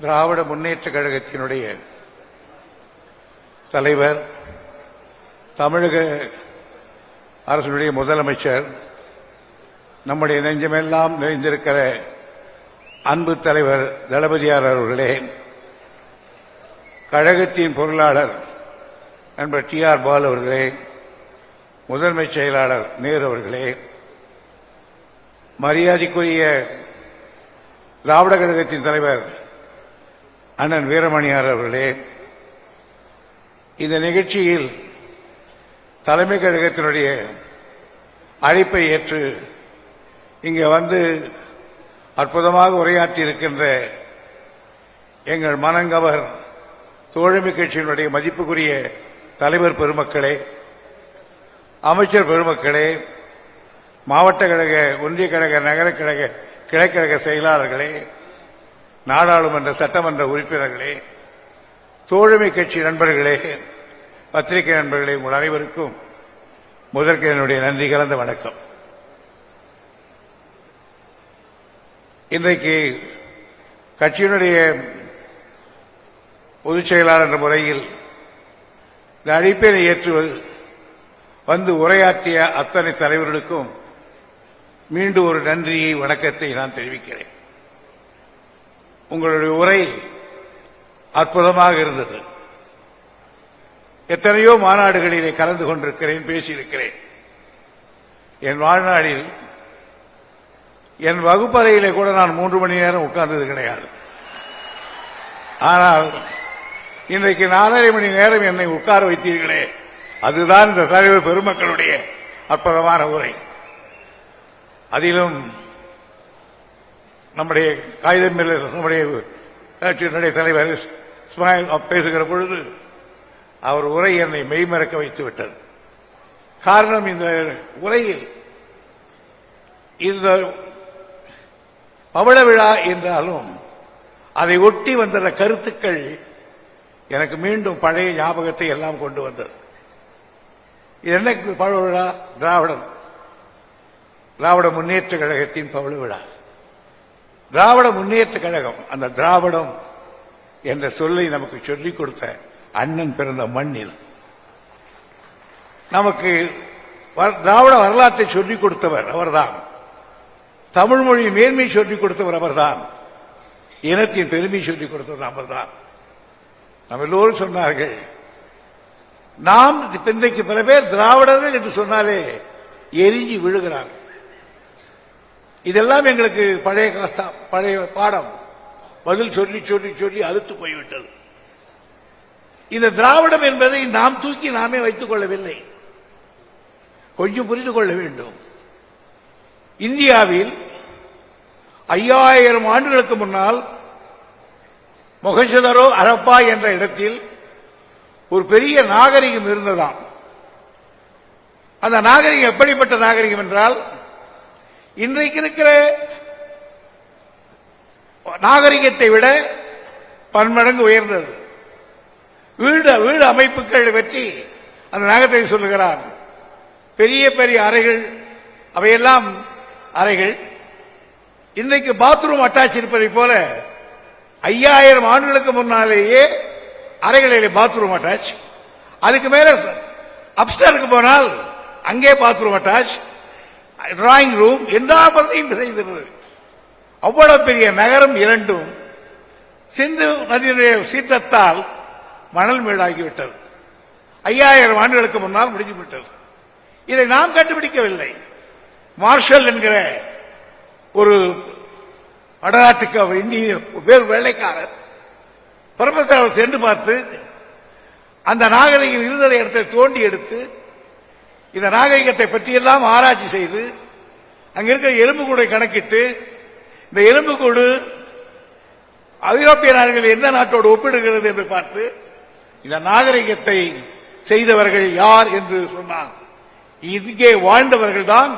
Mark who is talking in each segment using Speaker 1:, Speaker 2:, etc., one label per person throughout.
Speaker 1: திராவிட முன்னேற்ற கழகத்தினுடைய தலைவர் தமிழக அரசினுடைய முதலமைச்சர் நம்முடைய நெஞ்சமெல்லாம் நிறைந்திருக்கிற அன்பு தலைவர் தளபதியார் அவர்களே கழகத்தின் பொருளாளர் நண்பர் டி ஆர் பால் அவர்களே முதன்மை செயலாளர் நேரு அவர்களே மரியாதைக்குரிய திராவிட கழகத்தின் தலைவர் அண்ணன் வீரமணியார் அவர்களே இந்த நிகழ்ச்சியில் தலைமை கழகத்தினுடைய அழைப்பை ஏற்று இங்கே வந்து அற்புதமாக உரையாற்றி இருக்கின்ற எங்கள் மனங்கவர் தோழமை கட்சியினுடைய மதிப்புக்குரிய தலைவர் பெருமக்களே அமைச்சர் பெருமக்களே மாவட்ட கழக ஒன்றிய கழக நகரக்கழக கிளைக்கழக செயலாளர்களே நாடாளுமன்ற சட்டமன்ற உறுப்பினர்களே தோழமை கட்சி நண்பர்களே பத்திரிகை நண்பர்களே உங்கள் அனைவருக்கும் முதற்கு என்னுடைய நன்றி கலந்த வணக்கம். இன்றைக்கு கட்சியினுடைய பொதுச் செயலாளர் என்ற முறையில் இந்த அழைப்பினை ஏற்று வந்து உரையாற்றிய அத்தனை தலைவர்களுக்கும் மீண்டும் ஒரு நன்றியை வணக்கத்தை நான் தெரிவிக்கிறேன். உங்களுடைய உரை அற்புதமாக இருந்தது. எத்தனையோ மாநாடுகளிலே கலந்து கொண்டிருக்கிறேன் பேசியிருக்கிறேன். என் வாழ்நாளில் என் வகுப்பறையிலே கூட நான் மூன்று மணி நேரம் உட்கார்ந்தது கிடையாது. ஆனால் இன்றைக்கு நாலரை மணி நேரம் என்னை உட்கார வைத்தீர்களே அதுதான் இந்த தலைவர் பெருமக்களுடைய அற்புதமான உரை. அதிலும் நம்முடைய காகிதம் மேல நம்முடைய கட்சியினுடைய தலைவர் இஸ்மாயில் பேசுகிற பொழுது அவர் உரை என்னை மெய்மறக்க வைத்து விட்டது. காரணம் இந்த உரையில் இந்த பவள விழா என்றாலும் அதை ஒட்டி வந்த கருத்துக்கள் எனக்கு மீண்டும் பழைய ஞாபகத்தை எல்லாம் கொண்டு வந்தது. இது என்ன பவள விழா? திராவிடம். திராவிட முன்னேற்ற கழகத்தின் பவள விழா. திராவிட முன்னேற்ற கழகம் அந்த திராவிடம் என்ற சொல்லை நமக்கு சொல்லிக் கொடுத்த அண்ணன் பிறந்த மண் இது. நமக்கு திராவிட வரலாற்றை சொல்லிக் கொடுத்தவர் அவர்தான். தமிழ் மொழி மேன்மை சொல்லிக் கொடுத்தவர் அவர்தான். இனத்தின் பெருமை சொல்லிக் கொடுத்தவர் அவர்தான். நம்ம எல்லோரும் சொன்னார்கள் நாம் இன்றைக்கு பல பேர் திராவிடர்கள் என்று சொன்னாலே எரிஞ்சி விழுகிறார்கள். இதெல்லாம் எங்களுக்கு பழைய காசா- பழைய பாடம். பதில் சொல்லி சொல்லி சொல்லி அழுத்து போய்விட்டது. இந்த திராவிடம் என்பதை நாம் தூக்கி நாமே வைத்துக் கொள்ளவில்லை. கொஞ்சம் புரிந்து கொள்ள வேண்டும். இந்தியாவில் ஐயாயிரம் ஆண்டுகளுக்கு முன்னால் மொகஞ்சதரோ அரப்பா என்ற இடத்தில் ஒரு பெரிய நாகரிகம் இருந்ததாம். அந்த நாகரிகம் எப்படிப்பட்ட நாகரிகம் என்றால் இன்றைக்கு இருக்கிற நாகரிகத்தை விட பன்மடங்கு உயர்ந்தது. வீடு வீடு அமைப்புகள் பற்றி அந்த நாகத்தை சொல்லுகிறார். பெரிய பெரிய அறைகள் அவையெல்லாம் அறைகள். இன்றைக்கு பாத்ரூம் அட்டாச் இருப்பதை போல ஐயாயிரம் ஆண்டுகளுக்கு முன்னாலேயே அறைகளிலே பாத்ரூம் அட்டாச். அதுக்கு மேல அப்டருக்கு போனால் அங்கே பாத்ரூம் அட்டாச். டிராயிங் ரூம் எல்லா பகுதியும் செய்திருந்தது. அவ்வளவு பெரிய நகரம் இரண்டும் சிந்து நதியினுடைய சீற்றத்தால் மணல் மேடாகிவிட்டது. ஐயாயிரம் ஆண்டுகளுக்கு முன்னால் முடிஞ்சு விட்டது இதை நாம் கண்டுபிடிக்கவில்லை. மார்ஷல் என்கிற ஒரு வடநாட்டுக்கு இந்திய வேறு வேலைக்காரர். பிரபலத்தில் சென்று பார்த்து அந்த நாகரிகம் இருந்த இடத்தை தோண்டி எடுத்து இந்த நாகரிகத்தை பற்றியெல்லாம் ஆராய்ச்சி செய்து அங்க இருக்கிற எலும்புக்கூடை கணக்கிட்டு இந்த எலும்புக்கூடு ஐரோப்பிய நாடுகள் எந்த நாட்டோடு ஒப்பிடுகிறது என்று பார்த்து இந்த நாகரிகத்தை செய்தவர்கள் யார் என்று சொன்னார். இங்கே வாழ்ந்தவர்கள் தான்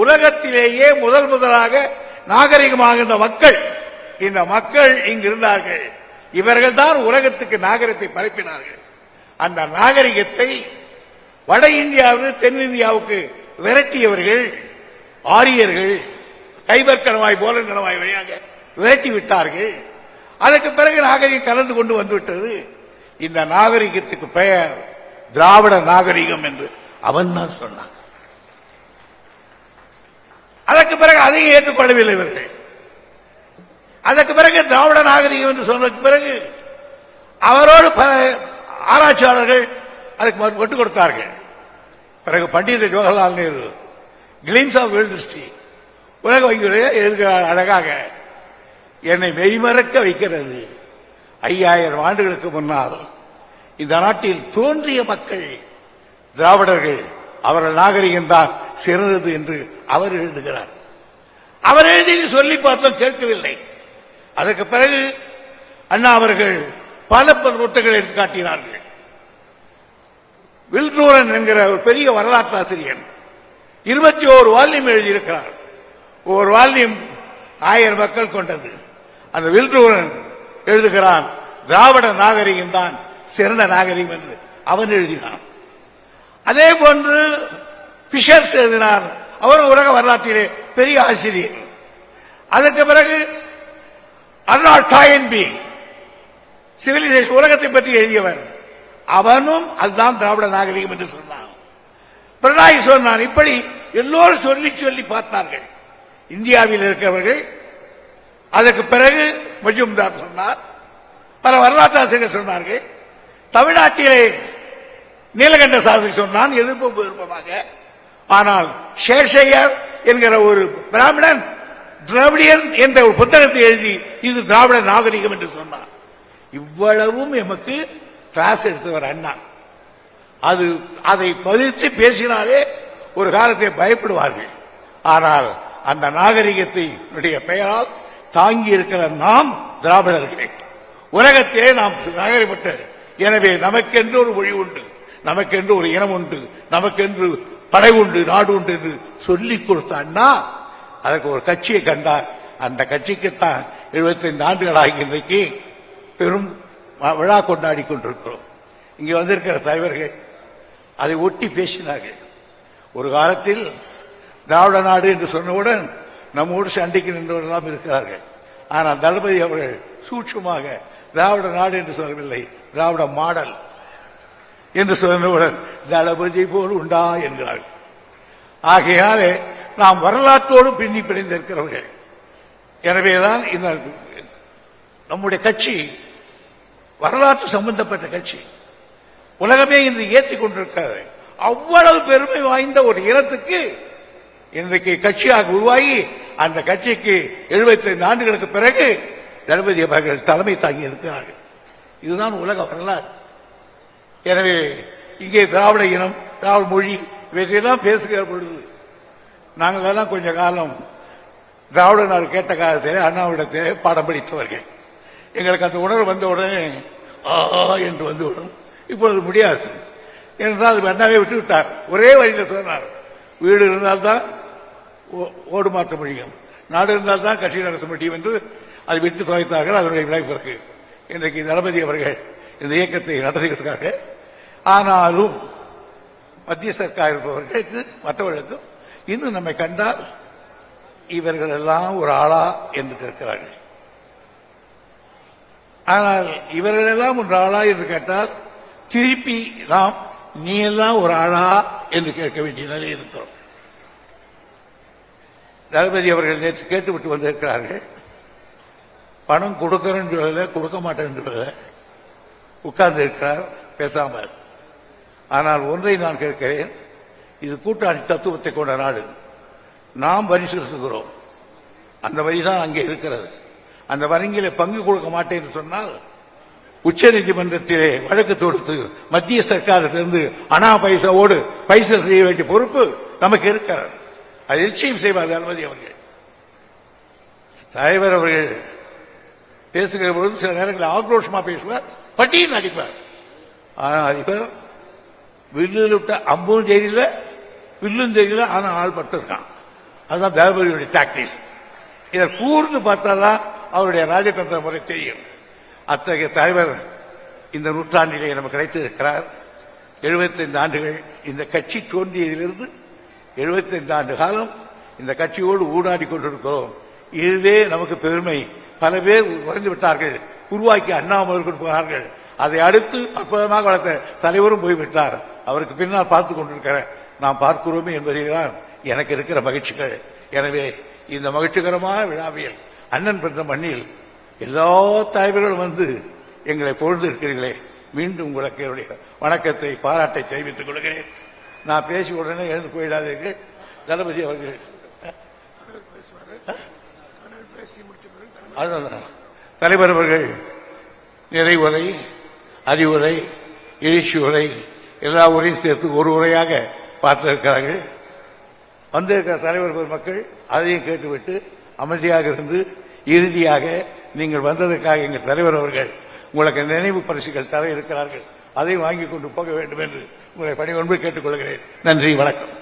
Speaker 1: உலகத்திலேயே முதல் முதலாக நாகரிகமாக இந்த மக்கள். இந்த மக்கள் இங்கு இருந்தார்கள். இவர்கள் தான் உலகத்துக்கு நாகரிகத்தை பரப்பினார்கள். அந்த நாகரிகத்தை வட இந்தியாவிலிருந்து தென்னிந்தியாவுக்கு விரட்டியவர்கள் ஆரியர்கள் கைபர் கணவாய் போலன் கணவாய் வழியாக விரட்டி விட்டார்கள். அதற்கு பிறகு நாகரிகம் கலந்து கொண்டு வந்துவிட்டது. இந்த நாகரிகத்துக்கு பெயர் திராவிட நாகரிகம் என்று அவன் தான் சொன்னான். அதற்கு பிறகு அதையும் ஏற்றுக்கொள்ளவில்லை இவர்கள். அதற்கு பிறகு திராவிட நாகரிகம் என்று சொன்னதுக்கு பிறகு அவரோடு ஆராய்ச்சியாளர்கள் அதுக்கு மறுபட்டு கொடுத்தார்கள் பிறகு Pandit Jawaharlal Nehru Glimpses of World History உலக வங்கியுடைய எழுதுகிறார் அழகாக என்னை மெய்மறக்க வைக்கிறது ஐயாயிரம் ஆண்டுகளுக்கு முன்னால் இந்த நாட்டில் தோன்றிய மக்கள் திராவிடர்கள் அவர்கள் நாகரிகம்தான் சிறந்தது என்று அவர் எழுதுகிறார். அவர் எழுதி சொல்லி பார்த்தோம் கேட்கவில்லை. அதற்கு பிறகு அண்ணா அவர்கள் பல பல நோட்டுகளை எடுத்து காட்டினார்கள் வில்டூரன் என்கிற ஒரு பெரிய வரலாற்று ஆசிரியர் இருபத்தி ஓரு வால்யூம் எழுதியிருக்கிறார். ஒரு வால்யூம் ஆயிரம் மக்கள் கொண்டது. அந்த வில்டூரன் எழுதுகிறான் திராவிட நாகரிகம் தான் சிறந்த நாகரிகம் என்று அவன் எழுதினான். அதே போன்று பிஷர்ஸ் எழுதினார். அவரும் உலக வரலாற்றிலே பெரிய ஆசிரியர். அதற்கு பிறகு அர்னால்ட் டாயன்பி சிவிலைசேஷன் உலகத்தை பற்றி எழுதியவர். அவனும் அதுதான் திராவிட நாகரிகம் என்று சொன்னான். பினராயி சொன்னான் இப்படி எல்லோரும் சொல்லி சொல்லி பார்த்தார்கள். இந்தியாவில் இருக்கிறவர்கள் அதற்கு பிறகு மஜும்தார் சொன்னார் பல வரலாற்று ஆசிரியர்கள் சொன்னார்கள். தமிழ்நாட்டிலே நீலகண்ட சாஸ்திரி சொன்னான் எதிர்ப்பு விருப்பமாக. ஆனால் சேஷையர் என்கிற ஒரு பிராமணன் திராவிடியன் என்ற ஒரு புத்தகத்தை எழுதி இது திராவிட நாகரிகம் என்று சொன்னார் இவ்வளவும் எமக்கு கிளாஸ் எடுத்தவர் அண்ணா. அது அதை பதித்து பேசினாலே ஒரு காலத்தை பயப்படுவார்கள். ஆனால் அந்த நாகரிகத்தை பெயரால் தாங்கி இருக்கிற நாம் திராவிடர்களே உலகத்திலே நாம் நாகரிகப்பட்ட எனவே நமக்கென்று ஒரு மொழி உண்டு நமக்கென்று ஒரு இனம் உண்டு நமக்கென்று படை உண்டு நாடு உண்டு என்று சொல்லிக் கொடுத்த அண்ணா அதற்கு ஒரு கட்சியை கண்டார். அந்த கட்சிக்குத்தான் 75 ஆண்டுகளாகி இன்றைக்கு பெரும் விழா கொண்டாடி கொண்டிருக்கிறோம். இங்கே வந்திருக்கிற தலைவர்கள் அதை ஒட்டி பேசினார்கள் ஒரு காலத்தில் திராவிட நாடு என்று சொன்னவுடன் நம்மோடு சண்டைக்கு நின்றவர்களாம் இருக்கிறார்கள். ஆனால் தளபதி அவர்கள் சூட்சமாக திராவிட நாடு என்று சொல்லவில்லை திராவிட மாடல் என்று சொன்னவுடன் தளபதி போல் உண்டா என்கிறார்கள் ஆகையாலே நாம் வரலாற்றோடு பின்னி பிணைந்திருக்கிறவர்கள். எனவேதான் இந்த நம்முடைய கட்சி வரலாற்று சம்பந்தப்பட்ட கட்சி. உலகமே இன்று ஏற்றிக் கொண்டிருக்கிறது. அவ்வளவு பெருமை வாய்ந்த ஒரு இனத்துக்கு இன்றைக்கு கட்சியாக உருவாகி அந்த கட்சிக்கு 75 ஆண்டுகளுக்கு பிறகு தளபதி அவர்கள் தலைமை தாங்கி இருக்கிறார்கள். இதுதான் உலக வரலாறு. எனவே இங்கே திராவிட இனம் திராவிட மொழி இவற்றையெல்லாம் பேசுகிற பொழுது நாங்கள் எல்லாம் கொஞ்ச காலம் திராவிட நாடு கேட்ட காலத்திலே அண்ணாவிடத்திலே பாடம் படித்தவர்கள். எங்களுக்கு அந்த உணர்வு வந்த உடனே ஆ என்று வந்து விடும். இப்பொழுது முடியாது. என்றால் அது அண்ணாவே விட்டு விட்டார். ஒரே வழியில் சொன்னார். வீடு இருந்தால்தான் ஓ- ஓடு மாற்ற முடியும். நாடு இருந்தால்தான் கட்சி நடத்த முடியும் என்று அதை விட்டு துவைத்தார்கள் அதனுடைய விளைவிற்கு இன்றைக்கு தளபதி அவர்கள் இந்த இயக்கத்தை நடத்திக்கிட்டு ஆனாலும் மத்திய சர்க்கார் இருப்பவர்களுக்கு மற்றவர்களுக்கும் இன்னும் நம்மை கண்டால் இவர்கள் எல்லாம் ஒரு ஆளா என்று கேட்கிறார்கள் ஆனால் இவர்களெல்லாம் ஒரு ஆளா என்று கேட்டால் திருப்பி நாம் நீ எல்லாம் ஒரு ஆளா? என்று கேட்க வேண்டிய நிலை இருக்கிறோம் தளபதி அவர்கள் நேற்று கேட்டுவிட்டு வந்திருக்கிறார்கள். பணம் கொடுக்கிறேன்னு சொல்லல கொடுக்க மாட்டேன்னு சொல்லல. உட்கார்ந்து இருக்கிறார் பேசாமல். ஆனால் ஒன்றை நான் கேட்கிறேன். இது கூட்டாட்சி தத்துவத்தை கொண்ட நாடு. நாம் வரி செலுத்துகிறோம் அந்த வரி தான் அங்கே இருக்கிறது. அந்த வரிங்கில பங்கு கொடுக்க மாட்டேன்னு சொன்னால் உச்ச நீதிமன்றத்திலே வழக்கு தொடுத்து மத்திய சர்க்காரத்திலிருந்து அனா பைசாவோடு பைசா செய்ய வேண்டிய பொறுப்பு நமக்கு இருக்கிறார் அது நிச்சயம் செய்வார் தளபதி அவர்கள். தலைவர் அவர்கள் பேசுகிற பொழுது சில நேரங்களில் ஆக்ரோஷமா பேசுவார் பட்டியல் அடிப்பார். ஆனால் இவர் வில்லில் விட்ட அம்பும் தெரியல வில்லும் தெரியல ஆனால் ஆள் பட்டிருக்கான். அதுதான் தளபதியுடைய டாக்டிஸ் இதை கூர்ந்து பார்த்தாதான் அவருடைய ராஜதந்திர முறை தெரியும். அத்தகைய தலைவர் இந்த நூற்றாண்டிலே நமக்கு கிடைத்திருக்கிறார். 75 ஆண்டுகள் இந்த கட்சி தோன்றியதிலிருந்து 75 ஆண்டு காலம் இந்த கட்சியோடு ஊடாடி கொண்டிருக்கிறோம். இதுவே நமக்கு பெருமை. பல பேர் உறைந்து விட்டார்கள். உருவாக்கி அண்ணாமலர்கள் போனார்கள் அதை அடுத்து அற்புதமாக வளர்த்த தலைவரும் போய்விட்டார் அவருக்கு பின்னால் பார்த்து கொண்டிருக்கிற நாம் பார்க்கிறோமே என்பதில்தான் எனக்கு இருக்கிற மகிழ்ச்சிகள். எனவே இந்த மகிழ்ச்சிகரமான விழாவில் அண்ணன் பிறந்த மண்ணில் எல்லா தலைவர்களும் வந்து எங்களை பொழுது இருக்கிறீர்களே மீண்டும் உங்களுக்கு என்னுடைய வணக்கத்தை பாராட்டை தெரிவித்துக் கொள்கிறேன். நான் பேசி உடனே எழுந்து போயிடாதீர்கள் தளபதி அவர்கள். அதுதான் தலைவர் அவர்கள் நிறைவுரை அறிவுரை எழுச்சி உரை எல்லா உரையும் சேர்த்து ஒரு உரையாக பார்த்திருக்கிறார்கள். வந்திருக்கிற தலைவர் பெருமக்கள் அதையும் கேட்டுவிட்டு அமைதியாக இருந்து இறுதியாக நீங்கள் வந்ததற்காக எங்கள் தலைவர் அவர்கள் உங்களுக்கு நினைவு பரிசுகள் தர இருக்கிறார்கள். அதை வாங்கி கொண்டு போக வேண்டும் என்று உங்களை பணி ஒன்று கேட்டுக்கொள்கிறேன் நன்றி வணக்கம்.